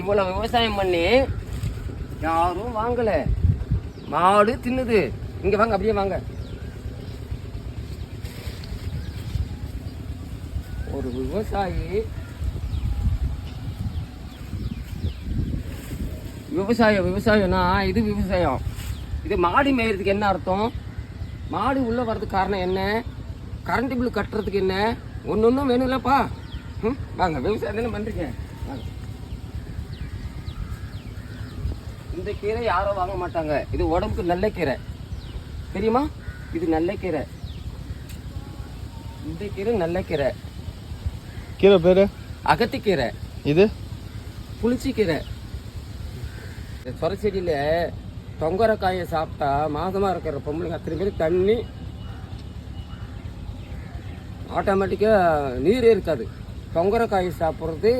இவ்வளவு விவசாயம் பண்ணி யாரும் வாங்கல. மாடு தின்னுது. இங்க வாங்க அப்படியே வாங்க. ஒரு விவசாயி விவசாயம் விவசாயம்னா இது விவசாயம். இது மாடு மேயறதுக்கு என்ன அர்த்தம்? மாடு உள்ள வர்றதுக்கு காரணம் என்ன? கரண்ட் பில் கட்டுறதுக்கு என்ன? ஒன்று ஒன்றும் வேணும்லப்பா. ம் வாங்க விவசாயம் தானே பண்ணுறீங்க வாங்க. இந்த கீரை யாரும் வாங்க மாட்டாங்க. இது உடம்புக்கு நல்ல கீரை. தெரியுமா? இது நல்ல கீரை. இந்த கீரை நல்ல கீரை. கீரை பேரு? அகத்திக்கீரை. இது? புளிச்சிக்கீரை. இந்த சொர செடியில் தொங்கரக்காயை சாப்பிட்டா மாதமாக இருக்கிற பொம்பளைங்க அத்தனை பேர் தண்ணி ஆட்டோமேட்டிக்காக நீரே இருக்காது. தொங்கரக்காய் சாப்பிட்றது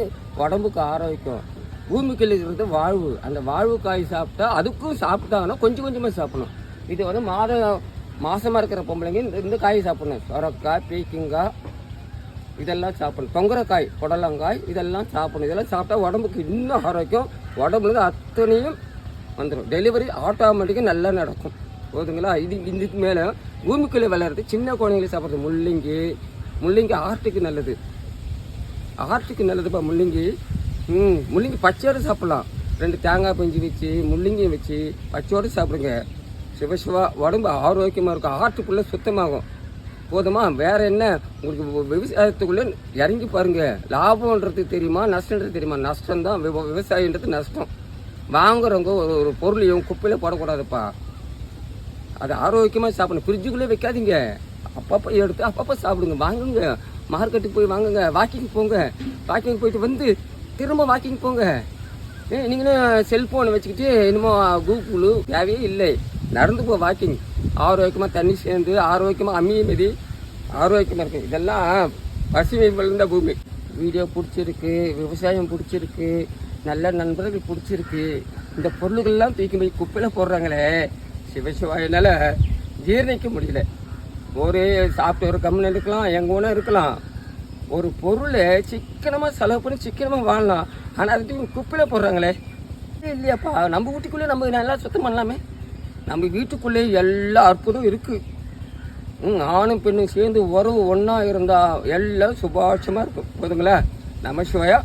உடம்புக்கு ஆரோக்கியம். பூமிக்குள்ள இருக்கிறது வாழ்வு. அந்த வாழ்வு காய் சாப்பிட்டா அதுக்கும் சாப்பிட்டாங்கன்னா கொஞ்சம் கொஞ்சமாக சாப்பிடணும். இது வந்து மாத மாசமாக இருக்கிற பொம்பளைங்க இந்த இந்த காய் சாப்பிடணும். சொரக்காய் பீக்கிங்காய் இதெல்லாம் சாப்பிடணும். தொங்கரக்காய் புடலங்காய் இதெல்லாம் சாப்பிடணும். இதெல்லாம் சாப்பிட்டா உடம்புக்கு இன்னும் ஆரோக்கியம். உடம்புல அத்தனையும் வந்துடும் டெலிவரி ஆட்டோமேட்டிக்காக நல்லா நடக்கும். போதுங்களா? இது இதுக்கு மேலே பூமிக்குள்ளே விளையாடுறது சின்ன குழந்தைங்களை சாப்பிட்றது. முள்ளங்கி முள்ளங்கி ஹார்ட்டுக்கு நல்லது. ஹார்ட்டுக்கு நல்லதுப்பா. முள்ளங்கி ம் முள்ளங்கி பச்சையோடு சாப்பிட்லாம். ரெண்டு தேங்காய் பஞ்சு வச்சு முள்ளங்கியும் வச்சு பச்சையோடு சாப்பிடுங்க. சிவசிவா உடம்பு ஆரோக்கியமாக இருக்கும். ஆற்றுக்குள்ளே சுத்தமாகும். போதுமா? வேற என்ன? உங்களுக்கு விவசாயத்துக்குள்ளே இறங்கி பாருங்க. லாபம்ன்றது தெரியுமா? நஷ்டன்றது தெரியுமா? நஷ்டம் தான் விவசாயன்றது நஷ்டம். வாங்குறவங்க ஒரு ஒரு பொருளையும் குப்பையில் போடக்கூடாதுப்பா. அது ஆரோக்கியமாக சாப்பிடணும். ஃப்ரிட்ஜுக்குள்ளே வைக்காதீங்க. அப்பப்போ எடுத்து அப்பப்போ சாப்பிடுங்க. வாங்குங்க. மார்க்கெட்டுக்கு போய் வாங்குங்க. வாக்கிங் போங்க. வாக்கிங் போயிட்டு வந்து திரும்ப வாக்கிங் போங்க. ஏ நீங்களும் செல்ஃபோனை வச்சுக்கிட்டு இன்னமும் கூகுளு தேவையே இல்லை. நடந்து போ வாக்கிங் ஆரோக்கியமாக தண்ணி சேர்ந்து ஆரோக்கியமாக அம்மியை மிதி ஆரோக்கியமாக இருக்குது இதெல்லாம் பசுமை வளர்ந்த பூமி. வீடியோ பிடிச்சிருக்கு விவசாயம் பிடிச்சிருக்கு நல்ல நண்பர்கள் பிடிச்சிருக்கு. இந்த பொருள்கள்லாம் தூக்கி போய் குப்பையில் போடுறாங்களே. சிவசிவாயினால் என்னால் ஜீரணிக்க முடியல. ஒரு சாப்பிட்டு ஒரு கம்முன்னு இருக்கலாம் எங்கள் இருக்கலாம். ஒரு பொருளை சிக்கனமாக செலவு பண்ணி சிக்கனமாக வாழலாம். ஆனால் அது தூக்கி குப்பையில் போடுறாங்களே. இல்லையாப்பா நம்ம வீட்டுக்குள்ளே நம்ம நல்லா சுத்தம் பண்ணலாமே. நம்ம வீட்டுக்குள்ளே எல்லா அற்புதம் இருக்குது ம் ஆணும் பெண்ணும் சேர்ந்து உறவு ஒன்றா இருந்தால் எல்லாம் சுபாஷமாக இருக்கும். போதுங்களா? நம சிவாயா.